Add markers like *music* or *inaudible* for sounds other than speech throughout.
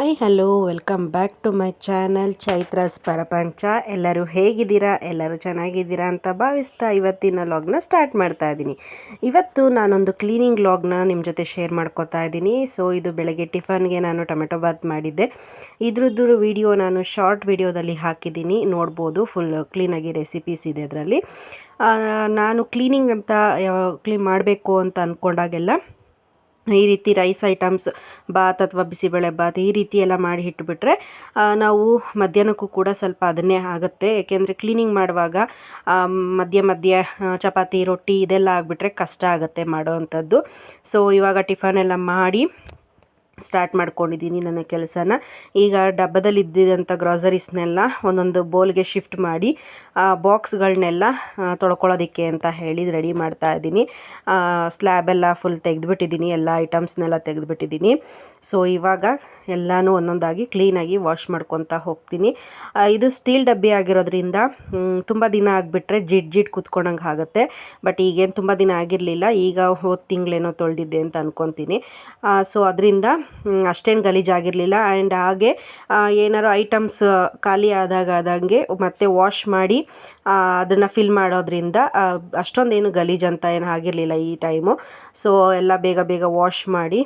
Hi hello welcome back to my channel Chaitra's Parapancha ಎಲ್ಲರೂ ಹೇಗಿದ್ದೀರಾ? ಎಲ್ಲರೂ ಚೆನ್ನಾಗಿದ್ದೀರಾ ಅಂತ ಭಾವಿಸ್ತಾ ಇವತ್ತಿನ ಲಾಗ್ನ ಸ್ಟಾರ್ಟ್ ಮಾಡ್ತಾ ಇದ್ದೀನಿ. ಇವತ್ತು ನಾನೊಂದು ಕ್ಲೀನಿಂಗ್ ಲಾಗ್ನ ನಿಮ್ಮ ಜೊತೆ ಶೇರ್ ಮಾಡ್ಕೋತಾ ಇದ್ದೀನಿ. ಸೊ ಇದು ಬೆಳಗ್ಗೆ ಟಿಫನ್ಗೆ ನಾನು ಟೊಮೆಟೊ ಬಾತ್ ಮಾಡಿದ್ದೆ. ಇದ್ರದ್ದು ವಿಡಿಯೋ ನಾನು ಶಾರ್ಟ್ ವಿಡಿಯೋದಲ್ಲಿ ಹಾಕಿದ್ದೀನಿ. ನೋಡ್ಬೋದು ಫುಲ್ ಕ್ಲೀನಾಗಿ ರೆಸಿಪೀಸ್ ಇದೆ ಅದರಲ್ಲಿ. ನಾನು ಕ್ಲೀನಿಂಗ್ ಅಂತ ಕ್ಲೀನ್ ಮಾಡಬೇಕು ಅಂತ ಅಂದ್ಕೊಂಡಾಗೆಲ್ಲ ಈ ರೀತಿ ರೈಸ್ ಐಟಮ್ಸ್ ಬಾತ್ ಅಥವಾ ಬಿಸಿಬೇಳೆ ಬಾತ್ ಈ ರೀತಿ ಎಲ್ಲ ಮಾಡಿ ಇಟ್ಬಿಟ್ರೆ ನಾವು ಮಧ್ಯಾಹ್ನಕ್ಕೂ ಕೂಡ ಸ್ವಲ್ಪ ಅದನ್ನೇ ಆಗುತ್ತೆ. ಏಕೆಂದರೆ ಕ್ಲೀನಿಂಗ್ ಮಾಡುವಾಗ ಮಧ್ಯ ಮಧ್ಯ ಚಪಾತಿ, ರೊಟ್ಟಿ ಇದೆಲ್ಲ ಆಗಿಬಿಟ್ರೆ ಕಷ್ಟ ಆಗುತ್ತೆ ಮಾಡೋ ಅಂಥದ್ದು. ಸೊ ಇವಾಗ ಟಿಫನ್ ಎಲ್ಲ ಮಾಡಿ ಸ್ಟಾರ್ಟ್ ಮಾಡ್ಕೊಂಡಿದ್ದೀನಿ ನನ್ನ ಕೆಲಸನ. ಈಗ ಡಬ್ಬದಲ್ಲಿ ಇದ್ದಿದ್ದಂಥ ಗ್ರಾಸರೀಸ್ನೆಲ್ಲ ಒಂದೊಂದು ಬೋಲ್ಗೆ ಶಿಫ್ಟ್ ಮಾಡಿ ಬಾಕ್ಸ್ಗಳನ್ನೆಲ್ಲ ತೊಳ್ಕೊಳ್ಳೋದಕ್ಕೆ ಅಂತ ಹೇಳಿ ರೆಡಿ ಮಾಡ್ತಾ ಇದ್ದೀನಿ. ಸ್ಲ್ಯಾಬೆಲ್ಲ ಫುಲ್ ತೆಗೆದುಬಿಟ್ಟಿದ್ದೀನಿ, ಎಲ್ಲ ಐಟಮ್ಸ್ನೆಲ್ಲ ತೆಗೆದುಬಿಟ್ಟಿದ್ದೀನಿ. ಸೊ ಇವಾಗ ಎಲ್ಲನೂ ಒಂದೊಂದಾಗಿ ಕ್ಲೀನಾಗಿ ವಾಶ್ ಮಾಡ್ಕೊತಾ ಹೋಗ್ತೀನಿ. ಇದು ಸ್ಟೀಲ್ ಡಬ್ಬಿ ಆಗಿರೋದ್ರಿಂದ ತುಂಬ ದಿನ ಆಗಿಬಿಟ್ರೆ ಜಿಡ್ ಜಿಡ್ ಕುತ್ಕೊಂಡಂಗೆ ಆಗುತ್ತೆ. ಬಟ್ ಈಗೇನು ತುಂಬ ದಿನ ಆಗಿರಲಿಲ್ಲ, ಈಗ ಹೋದ ತಿಂಗಳೇನೋ ತೊಳೆದಿದ್ದೆ ಅಂತ ಅಂದ್ಕೊತೀನಿ ಸೊ ಅದರಿಂದ ಅಷ್ಟೇನು ಗಲೀಜಾಗಿರಲಿಲ್ಲ ಆ್ಯಂಡ್ ಹಾಗೆ ಏನಾರು ಐಟಮ್ಸ್ ಖಾಲಿ ಆದಾಗ ಆದಂಗೆ ಮತ್ತೆ ವಾಶ್ ಮಾಡಿ ಅದನ್ನು ಫಿಲ್ ಮಾಡೋದ್ರಿಂದ ಅಷ್ಟೊಂದೇನು ಗಲೀಜು ಅಂತ ಏನು ಆಗಿರಲಿಲ್ಲ ಈ ಟೈಮು ಸೊ ಎಲ್ಲ ಬೇಗ ಬೇಗ ವಾಶ್ ಮಾಡಿ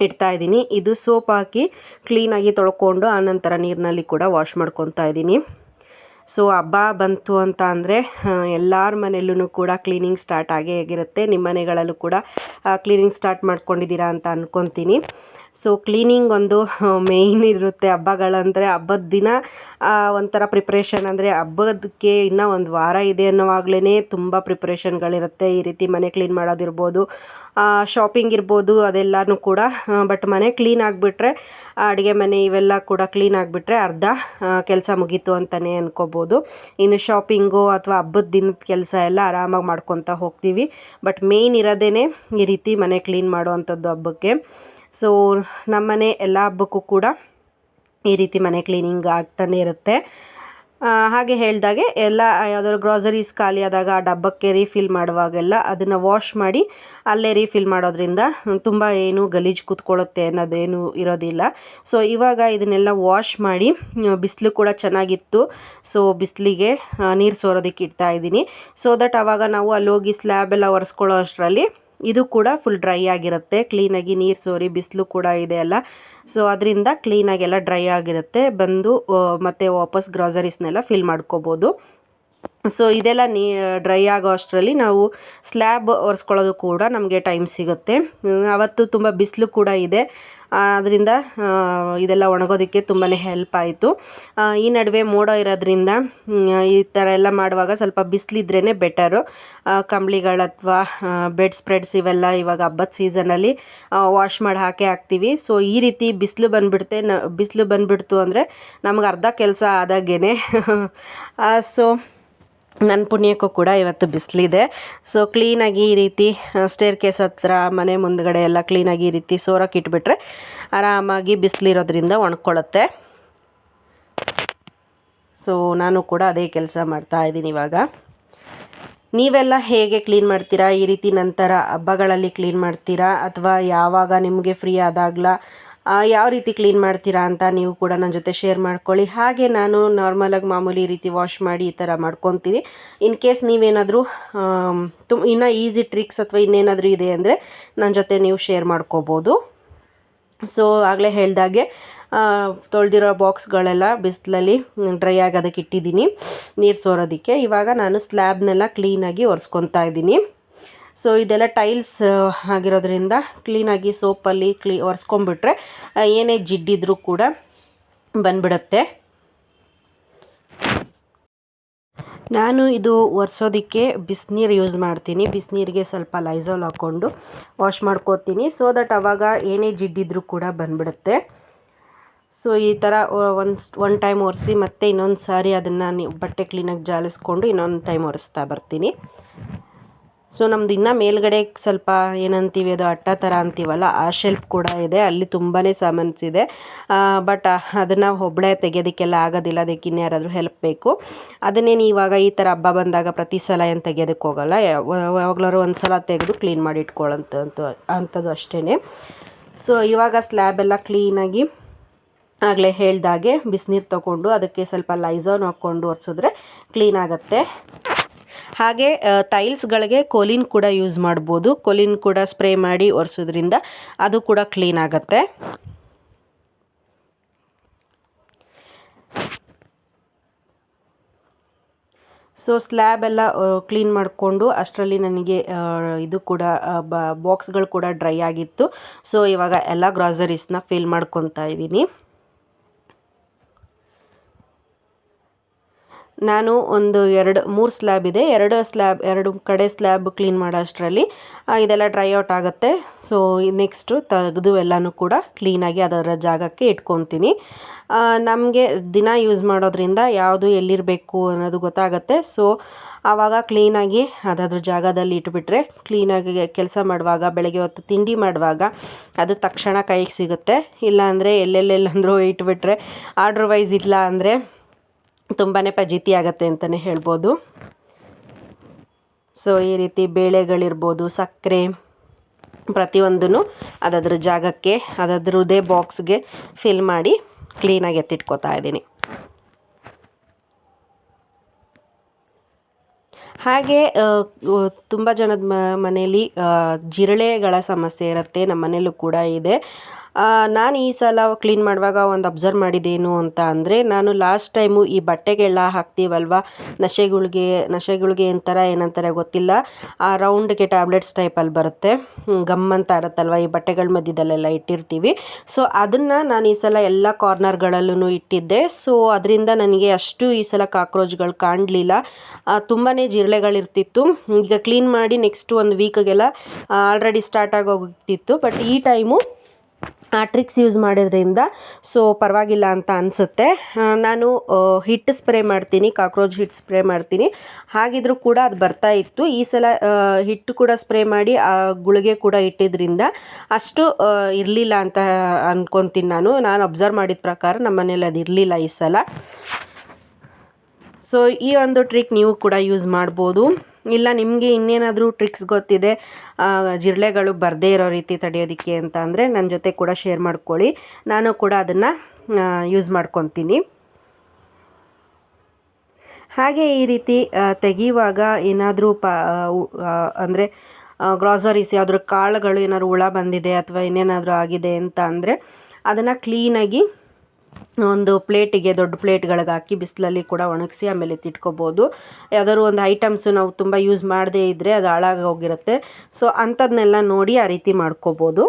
ಇಡ್ತಾ ಇದ್ದೀನಿ. ಇದು ಸೋಪ್ ಹಾಕಿ ಕ್ಲೀನಾಗಿ ತೊಳ್ಕೊಂಡು ಆನಂತರ ನೀರಿನಲ್ಲಿ ಕೂಡ ವಾಶ್ ಮಾಡ್ಕೊತಾ ಇದ್ದೀನಿ. ಸೊ ಹಬ್ಬ ಬಂತು ಅಂತ ಅಂದರೆ ಎಲ್ಲರ ಮನೆಯಲ್ಲೂ ಕೂಡ ಕ್ಲೀನಿಂಗ್ ಸ್ಟಾರ್ಟ್ ಆಗೇ ಆಗಿರುತ್ತೆ. ನಿಮ್ಮ ಮನೆಗಳಲ್ಲೂ ಕೂಡ ಕ್ಲೀನಿಂಗ್ ಸ್ಟಾರ್ಟ್ ಮಾಡ್ಕೊಂಡಿದ್ದೀರಾ ಅಂತ ಅಂದ್ಕೊತೀನಿ ಸೊ ಕ್ಲೀನಿಂಗ್ ಒಂದು ಮೇಯ್ನ್ ಇರುತ್ತೆ ಹಬ್ಬಗಳಂದರೆ ಹಬ್ಬದ ದಿನ ಒಂಥರ ಪ್ರಿಪ್ರೇಷನ್ ಅಂದರೆ ಹಬ್ಬದಕ್ಕೆ ಇನ್ನೂ ಒಂದು ವಾರ ಇದೆ ಅನ್ನೋವಾಗ್ಲೇ ತುಂಬ ಪ್ರಿಪ್ರೇಷನ್ಗಳಿರುತ್ತೆ ಈ ರೀತಿ ಮನೆ ಕ್ಲೀನ್ ಮಾಡೋದಿರ್ಬೋದು ಶಾಪಿಂಗ್ ಇರ್ಬೋದು ಅದೆಲ್ಲನೂ ಕೂಡ ಬಟ್ ಮನೆ ಕ್ಲೀನ್ ಆಗಿಬಿಟ್ರೆ, ಅಡುಗೆ ಮನೆ ಇವೆಲ್ಲ ಕೂಡ ಕ್ಲೀನ್ ಆಗಿಬಿಟ್ರೆ ಅರ್ಧ ಕೆಲಸ ಮುಗೀತು ಅಂತಲೇ ಅನ್ಕೋಬೋದು. ಇನ್ನು ಶಾಪಿಂಗು ಅಥವಾ ಹಬ್ಬದ ದಿನದ ಕೆಲಸ ಎಲ್ಲ ಆರಾಮಾಗಿ ಮಾಡ್ಕೊತಾ ಹೋಗ್ತೀವಿ. ಬಟ್ ಮೇಯ್ನ್ ಇರೋದೇ ಈ ರೀತಿ ಮನೆ ಕ್ಲೀನ್ ಮಾಡುವಂಥದ್ದು ಹಬ್ಬಕ್ಕೆ. ಸೊ, ನಮ್ಮನೆ ಎಲ್ಲ ಹಬ್ಬಕ್ಕೂ ಕೂಡ ಈ ರೀತಿ ಮನೆ ಕ್ಲೀನಿಂಗ್ ಆಗ್ತಾನೆ ಇರುತ್ತೆ. ಹಾಗೆ ಹೇಳಿದಾಗೆ ಎಲ್ಲ ಯಾವುದಾದ್ರು ಗ್ರಾಸರೀಸ್ ಖಾಲಿ ಆದಾಗ ಆ ಡಬ್ಬಕ್ಕೆ ರೀಫಿಲ್ ಮಾಡುವಾಗೆಲ್ಲ ಅದನ್ನು ವಾಶ್ ಮಾಡಿ ಅಲ್ಲೇ ರೀಫಿಲ್ ಮಾಡೋದ್ರಿಂದ ತುಂಬ ಏನು ಗಲೀಜು ಕೂತ್ಕೊಳ್ಳುತ್ತೆ ಅನ್ನೋದೇನು ಇರೋದಿಲ್ಲ. ಸೊ, ಇವಾಗ ಇದನ್ನೆಲ್ಲ ವಾಶ್ ಮಾಡಿ ಬಿಸಿಲು ಕೂಡ ಚೆನ್ನಾಗಿತ್ತು. ಸೊ, ಬಿಸಿಲಿಗೆ ನೀರು ಸೋರೋದಕ್ಕೆ ಇಡ್ತಾ ಇದ್ದೀನಿ. ಸೊ ದಟ್ ಆವಾಗ ನಾವು ಅಲ್ಲಿ ಹೋಗಿ ಸ್ಲ್ಯಾಬ್ ಎಲ್ಲ ಒರೆಸ್ಕೊಳ್ಳೋ ಅಷ್ಟರಲ್ಲಿ ಇದು ಕೂಡ ಫುಲ್ ಡ್ರೈ ಆಗಿರುತ್ತೆ. ಕ್ಲೀನಾಗಿ ನೀರು ಸೋರಿ, ಬಿಸಿಲು ಕೂಡ ಇದೆ ಅಲ್ಲ. ಸೊ ಅದರಿಂದ ಕ್ಲೀನಾಗೆಲ್ಲ ಡ್ರೈ ಆಗಿರುತ್ತೆ. ಬಂದು ಮತ್ತೆ ವಾಪಸ್ ಗ್ರಾಸರೀಸ್ನೆಲ್ಲ ಫಿಲ್ ಮಾಡ್ಕೋಬೋದು. ಸೊ ಇದೆಲ್ಲ ನೀ ಡ್ರೈ ಆಗೋ ಅಷ್ಟರಲ್ಲಿ ನಾವು ಸ್ಲ್ಯಾಬ್ ಒರೆಸ್ಕೊಳ್ಳೋದು ಕೂಡ ನಮಗೆ ಟೈಮ್ ಸಿಗುತ್ತೆ. ಅವತ್ತು ತುಂಬ ಬಿಸಿಲು ಕೂಡ ಇದೆ. ಅದರಿಂದ ಇದೆಲ್ಲ ಒಣಗೋದಕ್ಕೆ ತುಂಬಾ ಹೆಲ್ಪ್ ಆಯಿತು. ಈ ನಡುವೆ ಮೋಡ ಇರೋದ್ರಿಂದ ಈ ಥರ ಎಲ್ಲ ಮಾಡುವಾಗ ಸ್ವಲ್ಪ ಬಿಸಿಲಿದ್ರೇ ಬೆಟರು ಕಂಬಳಿಗಳು ಅಥವಾ ಬೆಡ್ ಸ್ಪ್ರೆಡ್ಸ್ ಇವೆಲ್ಲ ಇವಾಗ ಹಬ್ಬದ ಸೀಸನಲ್ಲಿ ವಾಶ್ ಮಾಡಿ ಹಾಕಿ ಹಾಕ್ತೀವಿ. ಸೊ ಈ ರೀತಿ ಬಿಸಿಲು ಬಂದುಬಿಡುತ್ತೆ ನ, ಬಿಸಿಲು ಬಂದುಬಿಡ್ತು ಅಂದರೆ ನಮ್ಗೆ ಅರ್ಧ ಕೆಲಸ ಆದಾಗೇ ಸೊ *laughs* ನನ್ನ ಪುಣ್ಯಕ್ಕೂ ಕೂಡ ಇವತ್ತು ಬಿಸಿಲಿದೆ. ಸೊ ಕ್ಲೀನಾಗಿ ಈ ರೀತಿ ಸ್ಟೇರ್ ಕೇಸ್ ಹತ್ರ, ಮನೆ ಮುಂದ್ಗಡೆ ಎಲ್ಲ ಕ್ಲೀನಾಗಿ ಈ ರೀತಿ ಸೋರಕ್ಕೆ ಇಟ್ಬಿಟ್ರೆ ಆರಾಮಾಗಿ ಬಿಸಿಲಿರೋದ್ರಿಂದ ಒಣಕೊಳ್ಳುತ್ತೆ ಸೊ ನಾನು ಕೂಡ ಅದೇ ಕೆಲಸ ಮಾಡ್ತಾ ಇದ್ದೀನಿ ಇವಾಗ. ನೀವೆಲ್ಲ ಹೇಗೆ ಕ್ಲೀನ್ ಮಾಡ್ತೀರಾ? ಈ ರೀತಿ ನಂತರ ಹಬ್ಬಗಳಲ್ಲಿ ಕ್ಲೀನ್ ಮಾಡ್ತೀರಾ? ಅಥವಾ ಯಾವಾಗ ನಿಮಗೆ ಫ್ರೀ ಆದಾಗಲ? ಯಾವ ರೀತಿ ಕ್ಲೀನ್ ಮಾಡ್ತೀರಾ ಅಂತ ನೀವು ಕೂಡ ನನ್ನ ಜೊತೆ ಶೇರ್ ಮಾಡ್ಕೊಳ್ಳಿ. ಹಾಗೆ ನಾನು ನಾರ್ಮಲಾಗಿ ಮಾಮೂಲಿ ರೀತಿ ವಾಶ್ ಮಾಡಿ ಈ ಥರ ಮಾಡ್ಕೊತೀನಿ. ಇನ್ ಕೇಸ್ ನೀವೇನಾದರೂ ತು ಇನ್ನು ಈಸಿ ಟ್ರಿಕ್ಸ್ ಅಥವಾ ಇನ್ನೇನಾದರೂ ಇದೆ ಅಂದರೆ ನನ್ನ ಜೊತೆ ನೀವು ಶೇರ್ ಮಾಡ್ಕೋಬೋದು. ಸೊ ಆಗಲೇ ಹೇಳಿದಾಗೆ ತೊಳೆದಿರೋ ಬಾಕ್ಸ್ಗಳೆಲ್ಲ ಬಿಸಿಲಲ್ಲಿ ಡ್ರೈ ಆಗೋದಕ್ಕೆ ಇಟ್ಟಿದ್ದೀನಿ. ನೀರು ಸೋರೋದಕ್ಕೆ. ಇವಾಗ ನಾನು ಸ್ಲ್ಯಾಬ್ನೆಲ್ಲ ಕ್ಲೀನಾಗಿ ಒರೆಸ್ಕೊತಾ ಇದ್ದೀನಿ. ಸೊ ಇದೆಲ್ಲ ಟೈಲ್ಸ್ ಆಗಿರೋದ್ರಿಂದ ಕ್ಲೀನಾಗಿ ಸೋಪಲ್ಲಿ ಕ್ಲೀ ಒರೆಸ್ಕೊಂಬಿಟ್ರೆ ಏನೇ ಜಿಡ್ಡಿದ್ರೂ ಕೂಡ ಬಂದ್ಬಿಡತ್ತೆ. ನಾನು ಇದು ಒರೆಸೋದಕ್ಕೆ ಬಿಸಿನೀರು ಯೂಸ್ ಮಾಡ್ತೀನಿ. ಬಿಸಿನೀರಿಗೆ ಸ್ವಲ್ಪ ಲೈಝಾಲ್ ಹಾಕ್ಕೊಂಡು ವಾಶ್ ಮಾಡ್ಕೋತೀನಿ. ಸೊ ದಟ್ ಅವಾಗ ಏನೇ ಜಿಡ್ಡಿದ್ರೂ ಕೂಡ ಬಂದ್ಬಿಡುತ್ತೆ. ಸೊ ಈ ಥರ ಒಂದು ಒನ್ ಟೈಮ್ ಒರೆಸಿ ಮತ್ತೆ ಇನ್ನೊಂದು ಸಾರಿ ಅದನ್ನು ಬಟ್ಟೆ ಕ್ಲೀನಾಗಿ ಜಾಲಿಸ್ಕೊಂಡು ಇನ್ನೊಂದು ಟೈಮ್ ಒರೆಸ್ತಾ ಬರ್ತೀನಿ. ಸೊ ನಮ್ದು ಇನ್ನೂ ಮೇಲ್ಗಡೆ ಸ್ವಲ್ಪ ಏನಂತೀವಿ ಅದು ಅಟ್ಟ ಥರ ಅಂತೀವಲ್ಲ, ಆ ಶೆಲ್ಫ್ ಕೂಡ ಇದೆ. ಅಲ್ಲಿ ತುಂಬಾ ಸಾಮಾನ್ಸ್ ಇದೆ. ಬಟ್ ಅದನ್ನು ಒಬ್ಬಳೆ ತೆಗೆಯೋದಕ್ಕೆಲ್ಲ ಆಗೋದಿಲ್ಲ. ಅದಕ್ಕೆ ಇನ್ಯಾರಾದರೂ ಹೆಲ್ಪ್ ಬೇಕು. ಅದನ್ನೇನು ಇವಾಗ ಈ ಥರ ಹಬ್ಬ ಬಂದಾಗ ಪ್ರತಿ ಸಲ ಏನು ತೆಗೆಯೋದಕ್ಕೆ ಹೋಗಲ್ಲ. ಯಾವಾಗ್ಲಾರು ಒಂದು ಸಲ ತೆಗೆದು ಕ್ಲೀನ್ ಮಾಡಿ ಇಟ್ಕೊಳ್ಳಂತ ಅಂಥದ್ದು ಅಷ್ಟೇ ಸೊ ಇವಾಗ ಸ್ಲ್ಯಾಬ್ ಎಲ್ಲ ಕ್ಲೀನಾಗಿ ಆಗಲೇ ಹೇಳ್ದಾಗೆ ಬಿಸಿನೀರು ತಗೊಂಡು ಅದಕ್ಕೆ ಸ್ವಲ್ಪ ಲೈಝಾನ್ ಹಾಕ್ಕೊಂಡು ಒರೆಸಿದ್ರೆ ಕ್ಲೀನ್ ಆಗುತ್ತೆ. ಹಾಗೆ ಟೈಲ್ಸ್ಗಳಿಗೆ ಕೊಲಿನ್ ಕೂಡ ಯೂಸ್ ಮಾಡ್ಬೋದು. ಕೊಲಿನ್ ಕೂಡ ಸ್ಪ್ರೇ ಮಾಡಿ ಒರೆಸೋದ್ರಿಂದ ಅದು ಕೂಡ ಕ್ಲೀನ್ ಆಗುತ್ತೆ. ಸೊ, ಸ್ಲ್ಯಾಬ್ ಎಲ್ಲ ಕ್ಲೀನ್ ಮಾಡಿಕೊಂಡು ಅಷ್ಟರಲ್ಲಿ ನನಗೆ ಇದು ಕೂಡ ಬಾಕ್ಸ್ಗಳು ಕೂಡ ಡ್ರೈ ಆಗಿತ್ತು. ಸೊ, ಇವಾಗ ಎಲ್ಲ ಗ್ರಾಸರೀಸ್ನ ಫಿಲ್ ಮಾಡ್ಕೊತಾ ಇದ್ದೀನಿ. ನಾನು ಒಂದು ಎರಡು, ಮೂರು ಸ್ಲ್ಯಾಬ್ ಇದೆ. ಎರಡು ಸ್ಲ್ಯಾಬ್ ಎರಡು ಕಡೆ ಸ್ಲ್ಯಾಬ್ ಕ್ಲೀನ್ ಮಾಡೋ ಅಷ್ಟರಲ್ಲಿ ಇದೆಲ್ಲ ಡ್ರೈ ಔಟ್ ಆಗುತ್ತೆ. ಸೊ ನೆಕ್ಸ್ಟು ತೆಗೆದು ಎಲ್ಲನೂ ಕೂಡ ಕ್ಲೀನಾಗಿ ಅದರ ಜಾಗಕ್ಕೆ ಇಟ್ಕೊತೀನಿ. ನಮಗೆ ದಿನ ಯೂಸ್ ಮಾಡೋದ್ರಿಂದ ಯಾವುದು ಎಲ್ಲಿರಬೇಕು ಅನ್ನೋದು ಗೊತ್ತಾಗುತ್ತೆ. ಸೊ ಆವಾಗ ಕ್ಲೀನಾಗಿ ಅದಾದ್ರ ಜಾಗದಲ್ಲಿ ಇಟ್ಬಿಟ್ರೆ ಕ್ಲೀನಾಗಿ ಕೆಲಸ ಮಾಡುವಾಗ, ಬೆಳಗ್ಗೆ ಹೊತ್ತು ತಿಂಡಿ ಮಾಡುವಾಗ ಅದು ತಕ್ಷಣ ಕೈಗೆ ಸಿಗುತ್ತೆ. ಇಲ್ಲಾಂದರೆ ಎಲ್ಲೆಲ್ಲೆಲ್ಲಂದ್ರೂ ಇಟ್ಬಿಟ್ರೆ ಆರ್ಡ್ರ್ ವೈಸ್ ಇಲ್ಲ ಅಂದರೆ ತುಂಬಾ ಫಜೀತಿ ಆಗುತ್ತೆ ಅಂತಲೇ ಹೇಳ್ಬೋದು. ಸೊ ಈ ರೀತಿ ಬೇಳೆಗಳಿರ್ಬೋದು, ಸಕ್ಕರೆ ಪ್ರತಿಯೊಂದೂ ಅದಾದ್ರ ಜಾಗಕ್ಕೆ ಅದಾದ್ರದೇ ಬಾಕ್ಸ್ಗೆ ಫಿಲ್ ಮಾಡಿ ಕ್ಲೀನಾಗಿ ಎತ್ತಿಟ್ಕೋತಾ ಇದ್ದೀನಿ. ಹಾಗೆ ತುಂಬ ಜನದ ಮನೆಯಲ್ಲಿ ಜಿರಳೆಗಳ ಸಮಸ್ಯೆ ಇರುತ್ತೆ ನಮ್ಮ ಮನೆಯಲ್ಲೂ ಕೂಡ ಇದೆ. ನಾನು ಈ ಸಲ ಕ್ಲೀನ್ ಮಾಡುವಾಗ ಒಂದು ಅಬ್ಸರ್ವ್ ಮಾಡಿದ್ದೇನು ಅಂತ ಅಂದರೆ, ನಾನು ಲಾಸ್ಟ್ ಟೈಮು ಈ ಬಟ್ಟೆಗೆಲ್ಲ ಹಾಕ್ತೀವಲ್ವ? ನಶೆಗಳಿಗೆ ನಶೆಗಳಿಗೆ ಅಂತಾರ ಏನಂತಾರೆ ಗೊತ್ತಿಲ್ಲ. ಆ ರೌಂಡ್ಗೆ ಟ್ಯಾಬ್ಲೆಟ್ಸ್ ಟೈಪಲ್ಲಿ ಬರುತ್ತೆ. ಗಮ್ ಅಂತ ಇರುತ್ತಲ್ವ ಈ ಬಟ್ಟೆಗಳ ಮಧ್ಯದಲ್ಲೆಲ್ಲ ಇಟ್ಟಿರ್ತೀವಿ. ಸೊ ಅದನ್ನು ನಾನು ಈ ಸಲ ಎಲ್ಲ ಕಾರ್ನರ್ಗಳಲ್ಲೂ ಇಟ್ಟಿದ್ದೆ. ಸೊ ಅದರಿಂದ ನನಗೆ ಅಷ್ಟು ಈ ಸಲ ಕಾಕ್ರೋಚ್ಗಳು ಕಾಣಲಿಲ್ಲ. ತುಂಬಾ ಜಿರಳೆಗಳಿರ್ತಿತ್ತು ಈಗ ಕ್ಲೀನ್ ಮಾಡಿ ನೆಕ್ಸ್ಟ್ ಒಂದು ವೀಕ್ಗೆಲ್ಲ ಆಲ್ರೆಡಿ ಸ್ಟಾರ್ಟ್ ಆಗೋಗ್ತಿತ್ತು ಬಟ್ ಈ ಟೈಮು ಆ ಟ್ರಿಕ್ಸ್ ಯೂಸ್ ಮಾಡಿದ್ರಿಂದ ಸೊ ಪರವಾಗಿಲ್ಲ ಅಂತ ಅನಿಸುತ್ತೆ. ನಾನು ಹಿಟ್ಟು ಸ್ಪ್ರೇ ಮಾಡ್ತೀನಿ ಕಾಕ್ರೋಚ್ ಹಿಟ್ಟು ಸ್ಪ್ರೇ ಮಾಡ್ತೀನಿ. ಹಾಗಿದ್ರೂ ಕೂಡ ಅದು ಬರ್ತಾ ಇತ್ತು. ಈ ಸಲ ಹಿಟ್ಟು ಕೂಡ ಸ್ಪ್ರೇ ಮಾಡಿ, ಆ, ಗುಳಿಗೆ ಕೂಡ ಇಟ್ಟಿದ್ದರಿಂದ ಅಷ್ಟು ಇರಲಿಲ್ಲ ಅಂತ ಅಂದ್ಕೊತೀನಿ ನಾನು. ನಾನು ಅಬ್ಸರ್ವ್ ಮಾಡಿದ ಪ್ರಕಾರ ನಮ್ಮ ಮನೇಲಿ ಅದು ಇರಲಿಲ್ಲ ಈ ಸಲ. ಸೊ ಈ ಒಂದು ಟ್ರಿಕ್ ನೀವು ಕೂಡ ಯೂಸ್ ಮಾಡ್ಬೋದು. ಇಲ್ಲ, ನಿಮಗೆ ಇನ್ನೇನಾದರೂ ಟ್ರಿಕ್ಸ್ ಗೊತ್ತಿದೆ ಜಿರಳೆಗಳು ಬರದೇ ಇರೋ ರೀತಿ ತಡೆಯೋದಕ್ಕೆ ಅಂತ ಅಂದರೆ ನನ್ನ ಜೊತೆ ಕೂಡ ಶೇರ್ ಮಾಡ್ಕೊಳ್ಳಿ. ನಾನು ಕೂಡ ಅದನ್ನು ಯೂಸ್ ಮಾಡ್ಕೊತೀನಿ. ಹಾಗೆ ಈ ರೀತಿ ತೆಗೆಯುವಾಗ ಏನಾದರೂ ಪ ಅಂದರೆ ಗ್ರಾಸರೀಸ್ ಯಾವುದ್ರ ಕಾಳುಗಳು ಏನಾದ್ರು ಹುಳ ಬಂದಿದೆ ಅಥವಾ ಇನ್ನೇನಾದರೂ ಆಗಿದೆ ಅಂತ ಅಂದರೆ ಅದನ್ನು ಕ್ಲೀನಾಗಿ ಒಂದು ಪ್ಲೇಟಿಗೆ ದೊಡ್ಡ ಪ್ಲೇಟ್ಗಳಿಗೆ ಹಾಕಿ ಬಿಸಿಲಲ್ಲಿ ಕೂಡ ಒಣಗಿಸಿ ಆಮೇಲೆ ತಿಟ್ಕೋಬೋದು ಯಾವ್ದಾದ್ರು ಒಂದು ಐಟಮ್ಸು ನಾವು ತುಂಬ ಯೂಸ್ ಮಾಡದೇ ಇದ್ದರೆ ಅದು ಹಾಳಾಗಿ ಹೋಗಿರುತ್ತೆ. ಸೊ ಅಂಥದ್ದನ್ನೆಲ್ಲ ನೋಡಿ ಆ ರೀತಿ ಮಾಡ್ಕೋಬೋದು.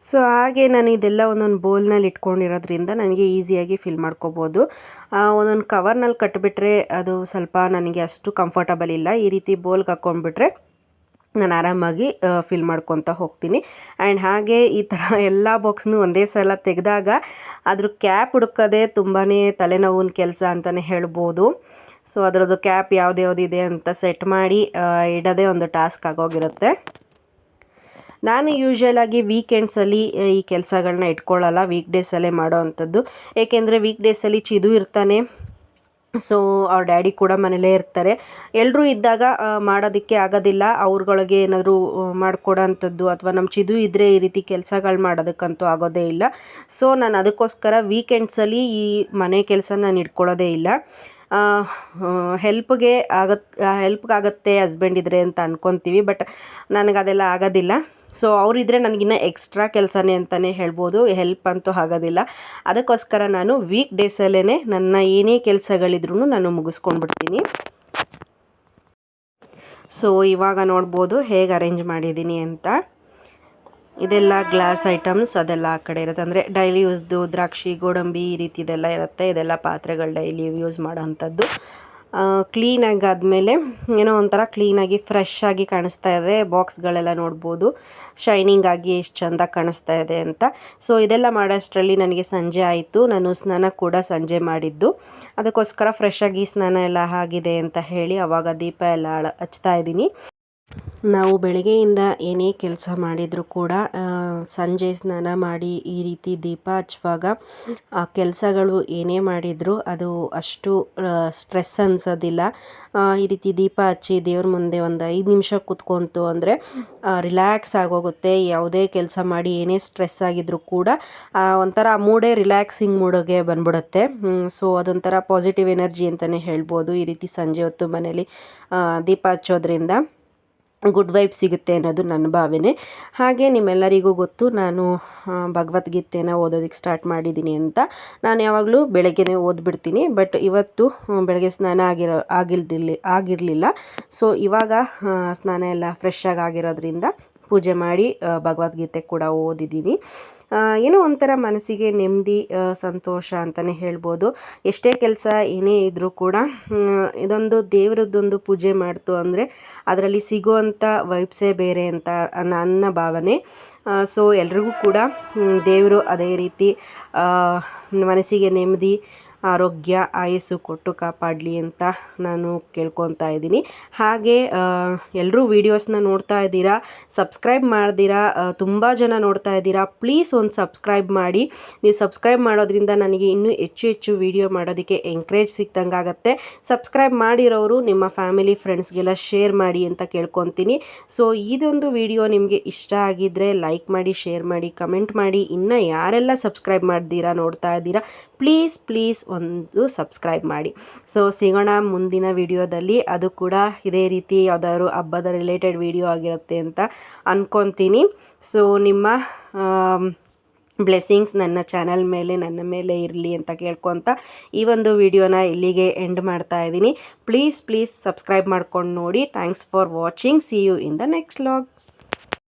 ಸೊ ಹಾಗೆ ನಾನು ಇದೆಲ್ಲ ಒಂದೊಂದು ಬೌಲ್ನಲ್ಲಿ ಇಟ್ಕೊಂಡಿರೋದ್ರಿಂದ ನನಗೆ ಈಸಿಯಾಗಿ ಫಿಲ್ ಮಾಡ್ಕೋಬೋದು. ಒಂದೊಂದು ಕವರ್ನಲ್ಲಿ ಕಟ್ಟಿಬಿಟ್ರೆ ಅದು ಸ್ವಲ್ಪ ನನಗೆ ಅಷ್ಟು ಕಂಫರ್ಟಬಲ್ ಇಲ್ಲ. ಈ ರೀತಿ ಬೋಲ್ಗೆ ಹಾಕ್ಕೊಂಡ್ಬಿಟ್ರೆ ನಾನು ಆರಾಮಾಗಿ ಫಿಲ್ ಮಾಡ್ಕೊತ ಹೋಗ್ತೀನಿ. ಆ್ಯಂಡ್ ಹಾಗೆ ಈ ಥರ ಎಲ್ಲ ಬಾಕ್ಸ್ನು ಒಂದೇ ಸಲ ತೆಗೆದಾಗ ಅದ್ರ ಕ್ಯಾಪ್ ಹುಡುಕೋದೇ ತುಂಬಾ ತಲೆನೋವಿನ ಕೆಲಸ ಅಂತಲೇ ಹೇಳ್ಬೋದು. ಸೊ ಅದರದ್ದು ಕ್ಯಾಪ್ ಯಾವ್ದು ಯಾವುದಿದೆ ಅಂತ ಸೆಟ್ ಮಾಡಿ ಇಡೋದೇ ಒಂದು ಟಾಸ್ಕ್ ಆಗೋಗಿರುತ್ತೆ. ನಾನು ಯೂಶ್ವಲಾಗಿ ವೀಕೆಂಡ್ಸಲ್ಲಿ ಈ ಕೆಲಸಗಳನ್ನ ಇಟ್ಕೊಳ್ಳಲ್ಲ ವೀಕ್ ಡೇಸಲ್ಲೇ ಮಾಡೋ ಅಂಥದ್ದು. ಏಕೆಂದರೆ ವೀಕ್ ಡೇಸಲ್ಲಿ ಚಿದು ಇರ್ತಾನೆ. ಸೊ ಅವ್ರ ಡ್ಯಾಡಿ ಕೂಡ ಮನೇಲೇ ಇರ್ತಾರೆ. ಎಲ್ಲರೂ ಇದ್ದಾಗ ಮಾಡೋದಕ್ಕೆ ಆಗೋದಿಲ್ಲ. ಅವ್ರುಗಳಿಗೆ ಏನಾದರೂ ಮಾಡಿಕೊಡೋ ಅಂಥದ್ದು ಅಥವಾ ನಮ್ಮ ಚಿದು ಇದ್ದರೆ ಈ ರೀತಿ ಕೆಲಸಗಳು ಮಾಡೋದಕ್ಕಂತೂ ಆಗೋದೇ ಇಲ್ಲ. ಸೊ ನಾನು ಅದಕ್ಕೋಸ್ಕರ ವೀಕೆಂಡ್ಸಲ್ಲಿ ಈ ಮನೆ ಕೆಲಸ ನಾನು ಇಟ್ಕೊಳ್ಳೋದೇ ಇಲ್ಲ. ಹೆಲ್ಪ್ಗೆ ಆಗತ್ತೆ ಹೆಲ್ಪ್ಗಾಗತ್ತೆ ಹಸ್ಬೆಂಡ್ ಇದ್ದರೆ ಅಂತ ಅನ್ಕೊತೀವಿ. ಬಟ್ ನನಗೆ ಅದೆಲ್ಲ ಆಗೋದಿಲ್ಲ. ಸೊ ಅವರಿದ್ದರೆ ನನಗಿನ್ನ ಎಕ್ಸ್ಟ್ರಾ ಕೆಲಸನೇ ಅಂತಲೇ ಹೇಳ್ಬೋದು ಹೆಲ್ಪ್ ಅಂತೂ ಆಗೋದಿಲ್ಲ. ಅದಕ್ಕೋಸ್ಕರ ನಾನು ವೀಕ್ ಡೇಸಲ್ಲೇ ನನ್ನ ಏನೇ ಕೆಲಸಗಳಿದ್ರೂ ನಾನು ಮುಗಿಸ್ಕೊಂಡ್ಬಿಡ್ತೀನಿ. ಸೊ ಇವಾಗ ನೋಡ್ಬೋದು ಹೇಗೆ ಅರೇಂಜ್ ಮಾಡಿದ್ದೀನಿ ಅಂತ. ಇದೆಲ್ಲ ಗ್ಲಾಸ್ ಐಟಮ್ಸ್ ಅದೆಲ್ಲ ಆ ಕಡೆ ಇರುತ್ತೆ. ಅಂದರೆ ಡೈಲಿ ಯೂಸ್ದು ದ್ರಾಕ್ಷಿ, ಗೋಡಂಬಿ ಈ ರೀತಿದೆಲ್ಲ ಇರುತ್ತೆ. ಇದೆಲ್ಲ ಪಾತ್ರೆಗಳು ಡೈಲಿ ಯೂಸ್ ಮಾಡೋ ಅಂಥದ್ದು. ಕ್ಲೀನಾಗಿ ಆದಮೇಲೆ ಏನೋ ಒಂಥರ ಕ್ಲೀನಾಗಿ ಫ್ರೆಶ್ ಆಗಿ ಕಾಣಿಸ್ತಾ ಇದೆ. ಬಾಕ್ಸ್ಗಳೆಲ್ಲ ನೋಡ್ಬೋದು. ಶೈನಿಂಗ್ ಆಗಿ ಎಷ್ಟು ಚೆಂದ ಕಾಣಿಸ್ತಾ ಇದೆ ಅಂತ. ಸೊ ಇದೆಲ್ಲ ಮಾಡೋಷ್ಟರಲ್ಲಿ ನನಗೆ ಸಂಜೆ ಆಯಿತು. ನಾನು ಸ್ನಾನ ಕೂಡ ಸಂಜೆ ಮಾಡಿದ್ದು. ಅದಕ್ಕೋಸ್ಕರ ಫ್ರೆಶ್ ಆಗಿ ಸ್ನಾನ ಎಲ್ಲ ಆಗಿದೆ ಅಂತ ಹೇಳಿ ಅವಾಗ ದೀಪ ಎಲ್ಲ ಹಚ್ತಾ ಇದ್ದೀನಿ. ನಾವು ಬೆಳಗ್ಗೆಯಿಂದ ಏನೇ ಕೆಲಸ ಮಾಡಿದರೂ ಕೂಡ ಸಂಜೆ ಸ್ನಾನ ಮಾಡಿ ಈ ರೀತಿ ದೀಪ ಹಚ್ಚುವಾಗ ಆ ಕೆಲಸಗಳು ಏನೇ ಮಾಡಿದರೂ ಅದು ಅಷ್ಟು ಸ್ಟ್ರೆಸ್ ಅನ್ಸೋದಿಲ್ಲ. ಈ ರೀತಿ ದೀಪ ಹಚ್ಚಿ ದೇವ್ರ ಮುಂದೆ ಒಂದು ಐದು ನಿಮಿಷ ಕೂತ್ಕೊಂತು ಅಂದರೆ ರಿಲ್ಯಾಕ್ಸ್ ಆಗೋಗುತ್ತೆ. ಯಾವುದೇ ಕೆಲಸ ಮಾಡಿ ಏನೇ ಸ್ಟ್ರೆಸ್ ಆಗಿದ್ರೂ ಕೂಡ ಒಂಥರ ಮೂಡೇ ರಿಲ್ಯಾಕ್ಸಿಂಗ್ ಮೂಡಿಗೆ ಬಂದ್ಬಿಡುತ್ತೆ. ಸೊ ಅದೊಂಥರ ಪಾಸಿಟಿವ್ ಎನರ್ಜಿ ಅಂತಲೇ ಹೇಳ್ಬೋದು. ಈ ರೀತಿ ಸಂಜೆ ಹೊತ್ತು ಮನೇಲಿ ದೀಪ ಹಚ್ಚೋದ್ರಿಂದ. ಗುಡ್ ವೈಬ್ ಸಿಗುತ್ತೆ ಅನ್ನೋದು ನನ್ನ ಭಾವನೆ. ಹಾಗೆ ನಿಮ್ಮೆಲ್ಲರಿಗೂ ಗೊತ್ತು, ನಾನು ಭಗವದ್ಗೀತೆನ ಓದೋದಕ್ಕೆ ಸ್ಟಾರ್ಟ್ ಮಾಡಿದ್ದೀನಿ ಅಂತ. ನಾನು ಯಾವಾಗಲೂ ಬೆಳಗ್ಗೆನೇ ಓದ್ಬಿಡ್ತೀನಿ ಬಟ್ ಇವತ್ತು ಬೆಳಗ್ಗೆ ಸ್ನಾನ ಆಗಿರೋ ಆಗಿಲ್ದಿಲ್ಲ ಆಗಿರಲಿಲ್ಲ. ಸೊ ಇವಾಗ ಸ್ನಾನ ಎಲ್ಲ ಫ್ರೆಶ್ ಆಗಿ ಆಗಿರೋದ್ರಿಂದ ಪೂಜೆ ಮಾಡಿ ಭಗವದ್ಗೀತೆ ಕೂಡ ಓದಿದ್ದೀನಿ ಏನೋ ಒಂಥರ ಮನಸ್ಸಿಗೆ ನೆಮ್ಮದಿ ಸಂತೋಷ ಅಂತಲೇ ಹೇಳ್ಬೋದು. ಎಷ್ಟೇ ಕೆಲಸ ಏನೇ ಇದ್ದರೂ ಕೂಡ ಇದೊಂದು ದೇವರದ್ದೊಂದು ಪೂಜೆ ಮಾಡ್ತು ಅಂದರೆ ಅದರಲ್ಲಿ ಸಿಗುವಂಥ ವೈಬ್ಸೇ ಬೇರೆ ಅಂತ ನನ್ನ ಭಾವನೆ. ಸೊ ಎಲ್ರಿಗೂ ಕೂಡ ದೇವರು ಅದೇ ರೀತಿ ಮನಸ್ಸಿಗೆ ನೆಮ್ಮದಿ ಆರೋಗ್ಯ, ಆಯಸ್ಸು ಕೊಟ್ಟು ಕಾಪಾಡಲಿ ಅಂತ ನಾನು ಕೇಳ್ಕೊತಾ ಇದ್ದೀನಿ. ಹಾಗೆ ಎಲ್ಲರೂ ವೀಡಿಯೋಸ್ನ ನೋಡ್ತಾ ಇದ್ದೀರಾ ಸಬ್ಸ್ಕ್ರೈಬ್ ಮಾಡ್ದಿರಾ ತುಂಬ ಜನ ನೋಡ್ತಾ ಇದ್ದೀರಾ ಪ್ಲೀಸ್ ಒಂದು ಸಬ್ಸ್ಕ್ರೈಬ್ ಮಾಡಿ. ನೀವು ಸಬ್ಸ್ಕ್ರೈಬ್ ಮಾಡೋದ್ರಿಂದ ನನಗೆ ಇನ್ನೂ ಹೆಚ್ಚು ಹೆಚ್ಚು ವೀಡಿಯೋ ಮಾಡೋದಕ್ಕೆ ಎಂಕರೇಜ್ ಸಿಕ್ದಂಗೆ ಆಗುತ್ತೆ ಸಬ್ಸ್ಕ್ರೈಬ್ ಮಾಡಿರೋರು ನಿಮ್ಮ ಫ್ಯಾಮಿಲಿ ಫ್ರೆಂಡ್ಸ್ಗೆಲ್ಲ ಶೇರ್ ಮಾಡಿ ಅಂತ ಕೇಳ್ಕೊತೀನಿ. ಸೊ ಇದೊಂದು ವಿಡಿಯೋ ನಿಮಗೆ ಇಷ್ಟ ಆಗಿದ್ದರೆ ಲೈಕ್ ಮಾಡಿ ಶೇರ್ ಮಾಡಿ ಕಮೆಂಟ್ ಮಾಡಿ. ಇನ್ನು ಯಾರೆಲ್ಲ ಸಬ್ಸ್ಕ್ರೈಬ್ ಮಾಡ್ತೀರಾ ನೋಡ್ತಾ ಇದ್ದೀರಾ ಪ್ಲೀಸ್ ಪ್ಲೀಸ್ ಒಂದು ಸಬ್ಸ್ಕ್ರೈಬ್ ಮಾಡಿ. ಸೊ ಸಿಗೋಣ ಮುಂದಿನ ವಿಡಿಯೋದಲ್ಲಿ ಅದು ಕೂಡ ಇದೇ ರೀತಿ ಯಾವುದಾದ್ರು ಹಬ್ಬದ ರಿಲೇಟೆಡ್ ವಿಡಿಯೋ ಆಗಿರುತ್ತೆ ಅಂತ ಅಂದ್ಕೊತೀನಿ ಸೊ ನಿಮ್ಮ ಬ್ಲೆಸ್ಸಿಂಗ್ಸ್ ನನ್ನ ಚಾನಲ್ ಮೇಲೆ, ನನ್ನ ಮೇಲೆ ಇರಲಿ ಅಂತ ಕೇಳ್ಕೊತ ಈ ಒಂದು ವಿಡಿಯೋನ ಇಲ್ಲಿಗೆ ಎಂಡ್ ಮಾಡ್ತಾ ಇದ್ದೀನಿ. ಪ್ಲೀಸ್ ಪ್ಲೀಸ್ ಸಬ್ಸ್ಕ್ರೈಬ್ ಮಾಡ್ಕೊಂಡು ನೋಡಿ. Thanks for watching see you in the next vlog